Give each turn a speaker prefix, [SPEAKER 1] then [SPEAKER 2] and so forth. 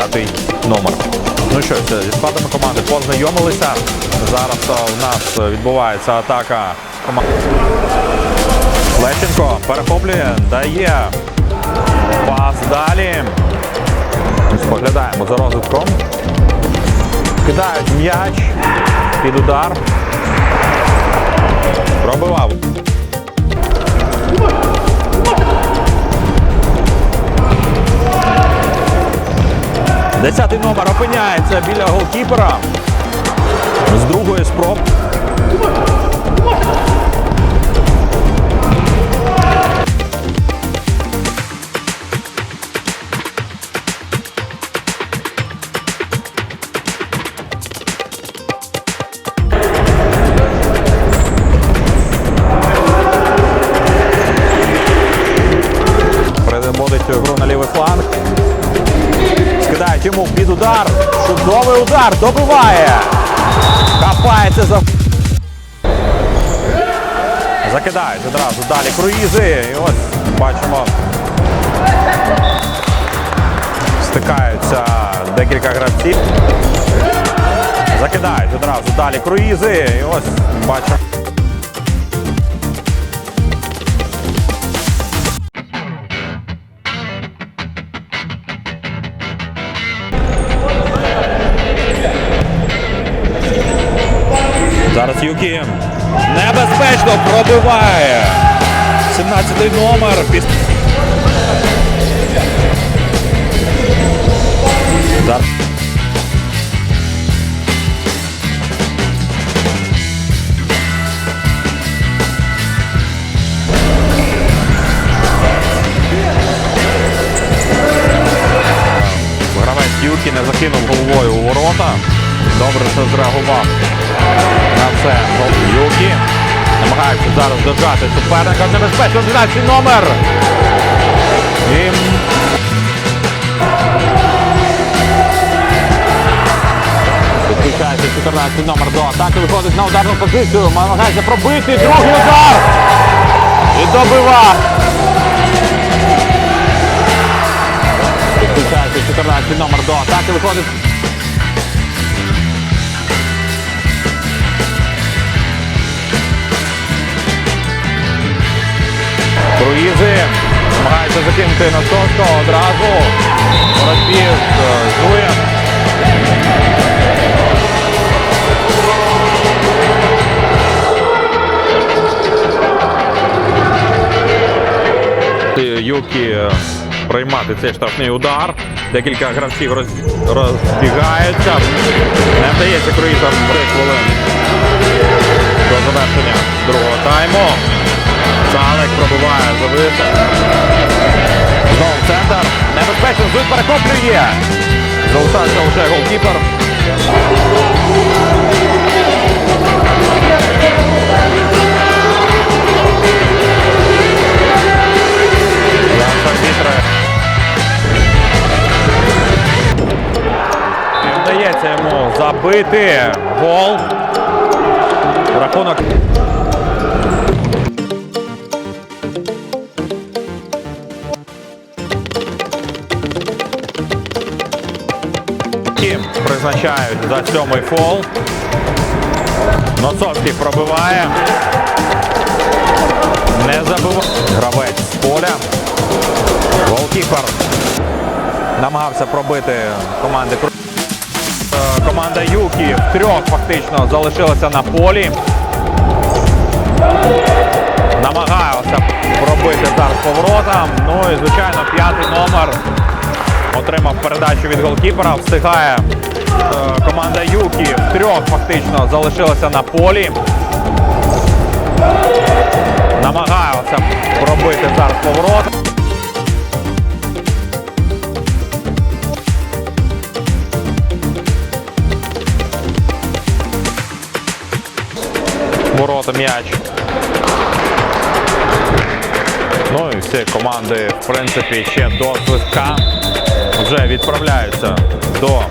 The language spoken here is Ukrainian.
[SPEAKER 1] Давайте зі складами команди познайомилися. Зараз у нас відбувається атака команди. Лещенко перехоплює, дає пас далі. Споглядаємо за розвитком. Кидають м'яч під удар. Пробивав. Десятий номер опиняється біля голкіпера. З другої спроб. Переводить гру на лівий фланг. Йому під удар. Чудовий удар. Добиває. Хапається за. Закидають одразу далі круїзи. І ось бачимо. Стикаються декілька гравців. Закидають одразу далі круїзи. І ось бачимо. Зараз Юкі небезпечно пробиває. 17 номер. Гравець Юкі не закинув головою у ворота. Добре, що зреагував на це Юкі. Намагається зараз дожати суперника. Небезпечно 12 номер. І... Підключається 14 номер до атаки. Виходить на ударну позицію. Намагається пробити. Другий удар. І добива. Підключається 14 номер до атаки. Виходить. Намагається закинути на Соско одразу. Боротьбі з Юкі е, приймати цей штрафний удар. Декілька гравців роз... розбігаються. Не вдається круїзам 3 хвилин до завершення другого тайму. Салик пробиває завис. Знову центр. Небезпечно, звик перехоплює. Залишається вже голкіпер. І вдається йому забити гол. Рахунок. Призначають за сьомий фол. Ноцовський пробиває. Не забиває. Гравець з поля. Голкіпер намагався пробити команди. Е, Команда Юкі в трьох фактично залишилася на полі. Намагалася пробити зараз поворотом. Ну і звичайно п'ятий номер отримав передачу від голкіпера. Встигає е, команда Юкі трьох фактично залишилася на полі. Намагалася пробити зараз поворот. Ворота м'яч. Ну і всі команди, в принципі, ще до свистка вже відправляються до